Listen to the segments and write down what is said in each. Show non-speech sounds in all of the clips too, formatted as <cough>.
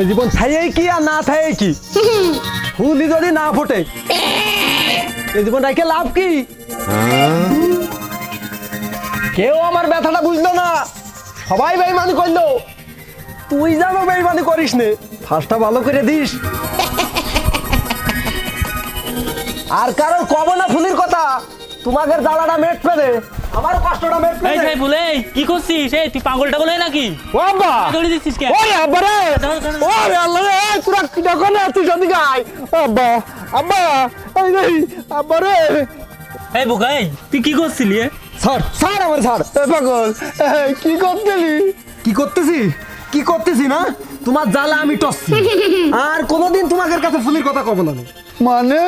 এ জীবন থাইয়েই কি আর না থাইয়েই কি? ফুলই যদি না ফোটে এ জীবন রাখে লাভ কি? কেউ আমার ব্যথাটা বুঝলো না। সবাই বেইমানি করল। তুই জানো বেইমানি করিস নে ফার্স্টটা ভালো করে দিস। আর কারোর কব না ফুলির কথা তোমাদের জ্বালাটা মেট পেলে আমার কষ্টটা মেট এই ভাই বলে তুই করছিস? এই তুই পাগল টাগল হয় নাকি? ও আব্বা। দৌড়ে দিচ্ছিস কে ওরে আব্বা রে। দাঁড়া, দাঁড়া। ওরে আল্লাহ রে তোরা কি যখন তুই যদি গাই আব্বা আব্বা এই রে আব্বা রে। এই বুকাই তুই কি করছিলি এ? স্যার স্যার আমার স্যার পাগল এই, কি করতেলি কি করতেছি? কি করতেছি না? তোমার জ্বালা আমি টসছি। আর কোনোদিন তোমাদের কাছে ফুলের কথা কব না মানে?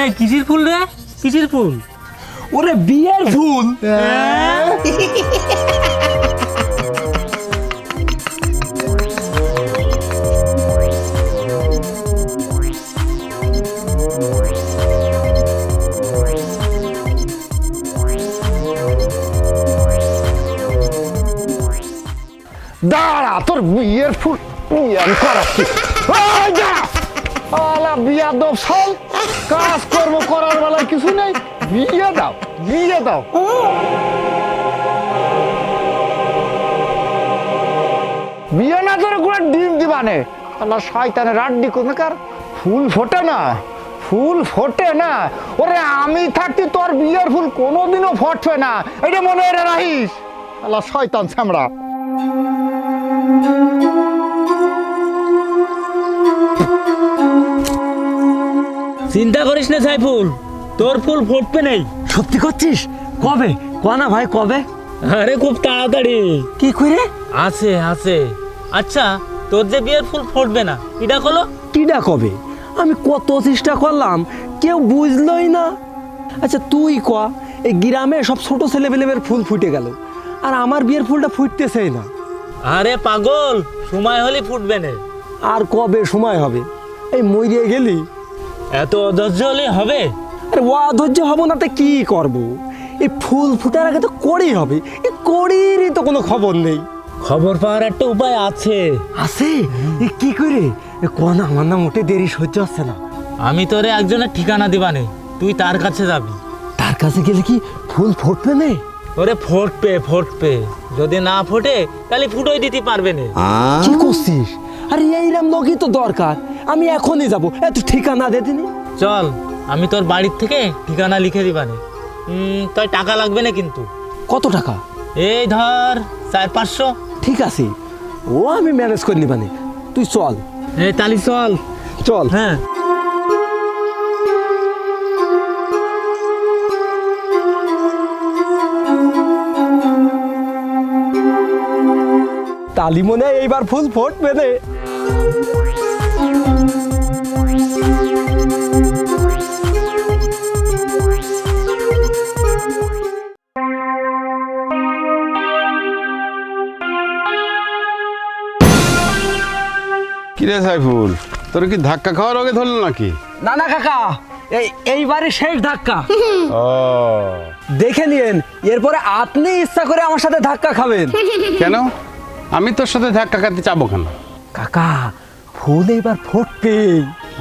এই কিসির ফুল রে? কিসির ফুল? ওরে বিয়ের ফুল দাঁড়া তোর বিয়ের ফুল বিয়ে আমি করাচ্ছি ওই আলা বিয়া দাও সব কাজ কর্ম করার বেলায় কিছু নেই। বিয়ে দাও বিয়ে দাও বিয়ে না করে করে ডিম দিবানে। আল্লাহ শয়তানের রাড্ডি কোনকার ফুল ফোটে না। ফুল ফোটে না। ওরে আমি থাকতে তোর বিয়ের ফুল কোনোদিনও ফটবে না। এটা মনে রে রাহিস। আল্লাহ শয়তান ছামড়া চিন্তা করিস না সাইফুল। তোর ফুল ফুটবে নেই। সত্যি করছিস? কবে? কনা ভাই কবে? আরে খুব তাড়াতাড়ি। কি করে? আছে আছে। আচ্ছা তোর যে বিয়ের ফুল ফুটবে না এটা হলো কিডা কবে আমি কত চেষ্টা করলাম কেউ বুঝলই না। আচ্ছা তুই ক এই গ্রামে সব ছোট ছেলেবেলেবের ফুল ফুটে গেল আর আমার বিয়ের ফুলটা ফুটতেছেই না। আরে পাগল সময় হলে ফুটবে না। আর কবে সময় হবে? এই মরিয়ে গেলি। এত অধৈর্য হলে হবে? আরে ও অধৈর্য হব না তো কি করব? এই ফুল ফুটার আগে তো করেই হবে। এই করিরই তো কোনো খবর নেই। খবর পাওয়ার একটা উপায় আছে। আছে? এ কি করে? এ কোন আমার না মোটে দেরি সহ্য হচ্ছে না। আমি তোরে একজনের ঠিকানা দিবা দিবানে তুই তার কাছে যাবি। তার কাছে গেলে কি ফুল ফুটবে না? ওরে ফুটবে ফুটবে। যদি না ফোটে তাহলে ফুটোই দিতে পারবে না। কি করছিস? আরে এইরাম লোকই তো দরকার। আমি এখনই যাব। এত ঠিকানা দে দিনি। চল। আমি তোর বাড়ির থেকে ঠিকানা লিখে দিবানে তোর টাকা লাগবে না কিন্তু। কত টাকা? এই ধর চার পাঁচশো। ঠিক আছে। ও আমি ম্যানেজ করে নিবানে তুই চল। এই তালি চল। চল। হ্যাঁ। তালি মনে এইবার ফুল ফুটবে রে সাইফুল তোর কি ধাক্কা খাওয়ার আগে ধরলো নাকি? না না কাকা এই এইবারে শেষ ধাক্কা। <laughs> ও। দেখে নিয়েন এরপরে আপনি ইচ্ছা করে আমার সাথে ধাক্কা খাবেন। <laughs> কেন? আমি তোর সাথে ধাক্কা খাতে চাবো কেন? কাকা ফুল এইবার ফুটবে।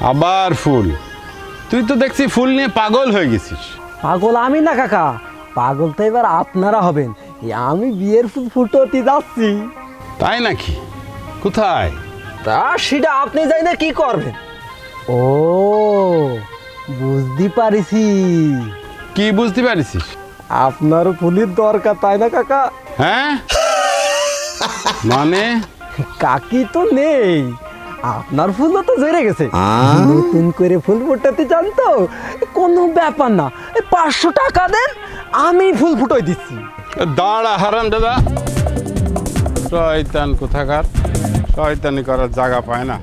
আবার ফুল। তুই তো দেখছি ফুল নিয়ে পাগল হয়ে গেছিস। পাগল আমি না কাকা। পাগল তো এবার আপনারা হবেন। আমি বিয়ের ফুল ফুটোতে যাচ্ছি। তাই নাকি? কোথায়? তা সেটা আপনি যাই না কি করবেন। ও বুঝতে পারিছি। কি বুঝতে পারিস আপনার ফুলের দরকার তাই না কাকা? হ্যাঁ? মানে? কাকি তো নেই। আপনার ফুলও তো জেরে গেছে। নতুন করে ফুল ফুটাতে চান তো? কোনো ব্যাপার না। এই পাঁচশো টাকা দেন আমি ফুল ফুটোই দিচ্ছি। দাঁড়া হারান দাদা। শয়তান কোথাকার? শয়তানি করার জায়গা পায় না।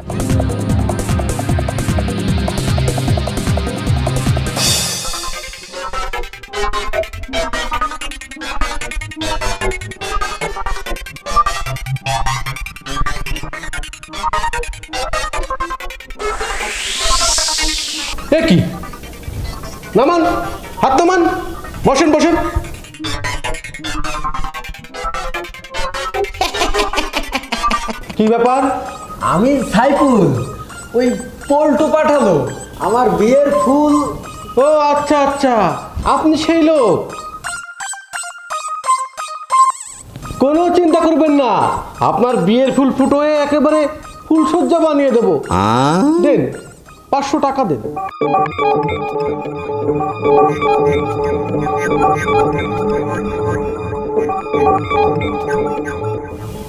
এ কি? নামান? হাত নামান? বসেন বসেন। কি ব্যাপার? আমি সাইফুল ওই পল্টু পাঠালো আমার বিয়ের ফুল। ও আচ্ছা আচ্ছা আপনি সেই লোক। কোনো চিন্তা করবেন না আপনার বিয়ের ফুল ফুটোয় একেবারে ফুলসজ্জা বানিয়ে দেবো। দেন পাঁচশো টাকা দেন।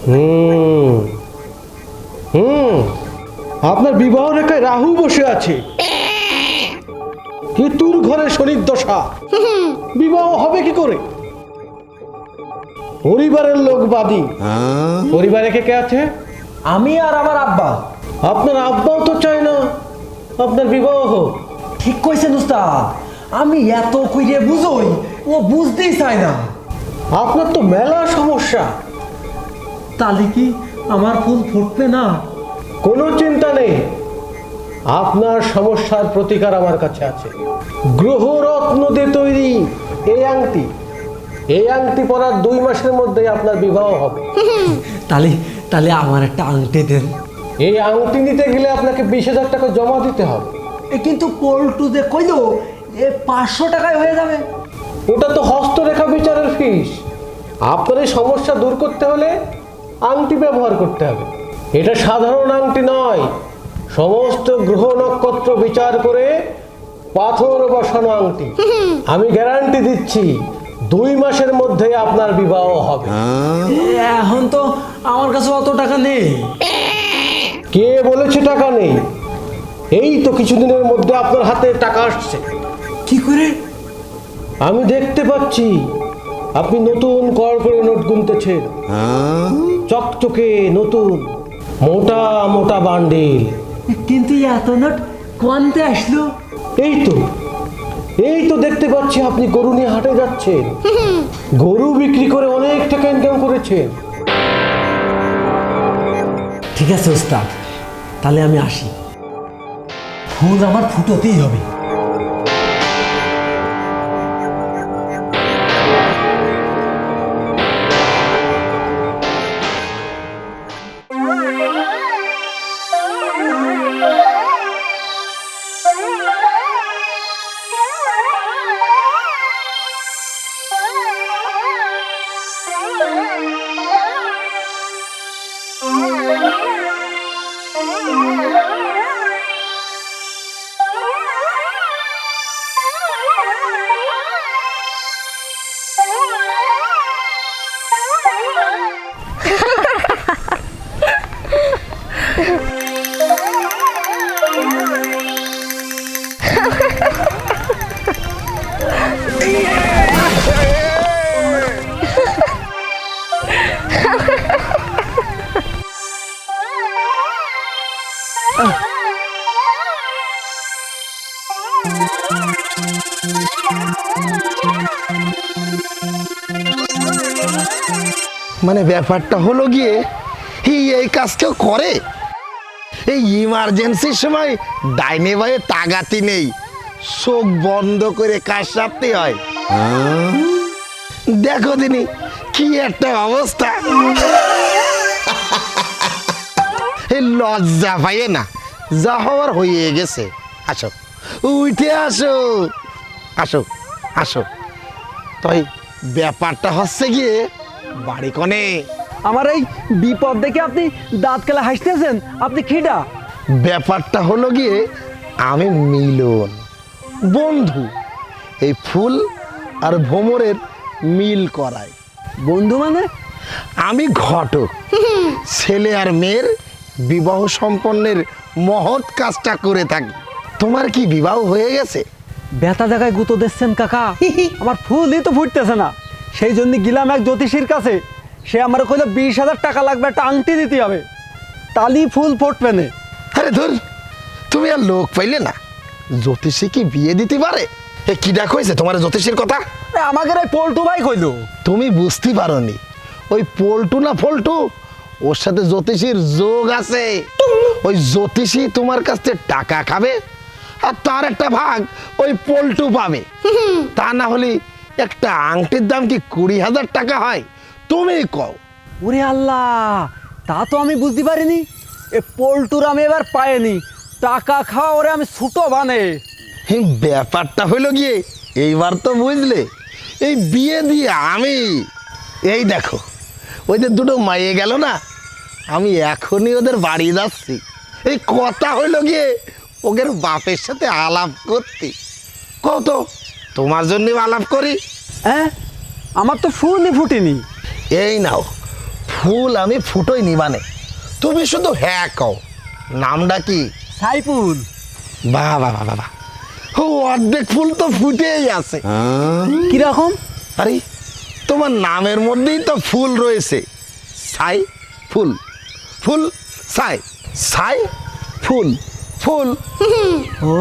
হুম। হুম। আপনার বিবাহ রেখায় রাহু বসে আছে। কেতুর ঘরে শনির দশা? বিবাহ হবে কি করে? পরিবারের লোক বাদী। পরিবারে কে কে আছে? আমি আর আমার আব্বা। আপনার আব্বাও তো চায় না আপনার বিবাহ হোক। ঠিক কইছেন উস্তাদ। আমি এত কইরে বুঝই ও বুঝতেই চায় না। আপনার তো মেলা সমস্যা। তাহলে কি আমার ফুল ফুটবে না। কোনো চিন্তা নেই। আপনার সমস্যার প্রতিকার আমার কাছে আছে। গ্রহরত্ন দিয়ে তৈরি এই আংটি। এই আংটি পরার দুই মাসের মধ্যে আপনার বিবাহ হবে। <laughs> তাহলে তাহলে আমার একটা আংটি দেন। এই আংটি নিতে গেলে আপনাকে বিশ হাজার টাকা জমা দিতে হবে। এ কিন্তু পল্টু যে কইলো এ পাঁচশো টাকায় হয়ে যাবে। ওটা তো হস্তরেখা বিচারের ফিস। আপনার এই সমস্যা দূর করতে হলে আংটি ব্যবহার করতে হবে। এটা সাধারণ আংটি নয়। সমস্ত গ্রহ নক্ষত্র বিচার করে পাথর বসানো আংটি। <laughs> আমি গ্যারান্টি দিচ্ছি দুই মাসের মধ্যে আপনার বিবাহ হবে। এখন তো আমার কাছে অত টাকা নেই। কে বলেছে টাকা নেই? এই তো কিছুদিনের মধ্যে আপনার হাতে টাকা আসছে। কি করে? আমি দেখতে পাচ্ছি আপনি নতুন কর করে নোট গুনতেছেন। চকচকে নতুন মোটা মোটা বান্ডিল। কিন্তু এত নোট কোয়ান্তে আসলো? এই তো এই তো দেখতে পাচ্ছি আপনি গরু নিয়ে হাটে যাচ্ছেন। <laughs> গরু বিক্রি করে অনেক টাকা ইনকাম করেছেন। ঠিক আছে ওস্তাদ। তাহলে আমি আসি। ফুল আমার ফুটোতেই হবে। মানে ব্যাপারটা হলো গিয়ে এই কাজ কেউ করে? এই ইমার্জেন্সির সময় ডাইনে বায়ে তাগাতি নেই। চোখ বন্ধ করে কাজ সারতে হয়। দেখো দিনি, কি একটা অবস্থা। লজ্জা পাইয়ে না, যা হওয়ার হয়ে গেছে। আসো, উঠে আসো। আসো আসো। তাই ব্যাপারটা হচ্ছে গিয়ে বাড়ি কনে? আমার এই বিপদ দেখে আপনি দাঁত কেলা হাসতেছেন। আপনি খিডা ব্যাপারটা হলো গিয়ে আমি মিলন। বন্ধু। এই ফুল আর ভোমরের মিল করাই বন্ধু মানে? আমি ঘটক। ছেলে আর মেয়ের বিবাহ সম্পন্নের মহৎ কাজটা করে থাকি। তোমার কি বিবাহ হয়ে গেছে? বেতা জায়গায় গুঁতো দিচ্ছেন কাকা। <laughs> আমার ফুলই তো ফুটতেছে না। সেই জন্য গেলাম এক জ্যোতিষীর কাছে। সে আমার কইলো বিশ হাজার টাকা লাগবে একটা আংটি দিতে হবে। তালি ফুল ফুটবে না। আরে ধর তুমি আর লোক পাইলে না। জ্যোতিষী কি বিয়ে দিতে পারে? এ কি ডাক হয়েছে তোমার জ্যোতিষীর কথা? আমাকে এই পল্টু ভাই কইলো। তুমি বুঝতে পারোনি। ওই পল্টু না ফল্টু? ওর সাথে জ্যোতিষীর যোগ আছে। ওই জ্যোতিষী তোমার কাছ থেকে টাকা খাবে আর তার একটা ভাগ ওই পল্টু পাবে। <laughs> তা না হলে একটা আংটির দাম কি কুড়ি হাজার টাকা হয়? তুমি কও। ওরে আল্লাহ তা তো আমি বুঝতে পারিনি। এ পল্টুর আমি এবার পাইনি। টাকা খাওয়া ওরে আমি ছুটো বানে। ব্যাপারটা হইল গিয়ে এইবার তো বুঝলে। এই বিয়ে দিয়ে আমি এই দেখো ওই যে দুটো মাইয়ে গেল না আমি এখনই ওদের বাড়ি যাচ্ছি। এই কথা হইল গিয়ে ওদের বাপের সাথে আলাপ করতে। কত তোমার জন্য আলাপ করি। হ্যাঁ আমার তো ফুলই ফুটেনি। এই নাও ফুল আমি ফুটোই নিবানে তুমি শুধু হ্যাঁ কও নামটা কি? সাইফুল। বাহ বাহ বাহ বাহ ও অর্ধেক ফুল তো ফুটেই আছে। কীরকম? আরে তোমার নামের মধ্যেই তো ফুল রয়েছে। সাই ফুল। ফুল সাই সাই ফুল। ফুল। ও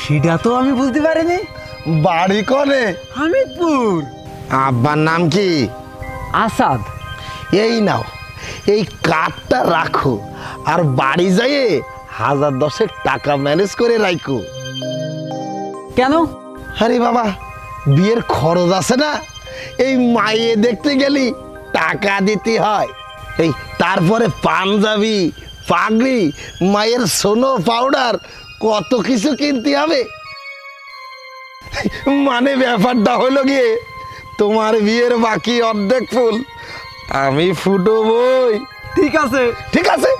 সেটা তো আমি বুঝতে পারিনি। বাড়ি করে হামিদপুর। আব্বার নাম কি? আসাদ। এই নাও এই কার্ডটা রাখো আর বাড়ি যাইয়ে হাজার দশেক টাকা ম্যানেজ করে রাখো কেন? আরে বাবা বিয়ের খরচ আছে না? এই মাইয়ে দেখতে গেলি টাকা দিতে হয়। এই তারপরে পাঞ্জাবি পাগড়ি মায়ের সোনো পাউডার কত কিছু কিনতে হবে? মানে ব্যাপারটা হলো গিয়ে তোমার বিয়ের বাকি অর্ধেক ফুল আমি ফুটো বই। ঠিক আছে। ঠিক আছে?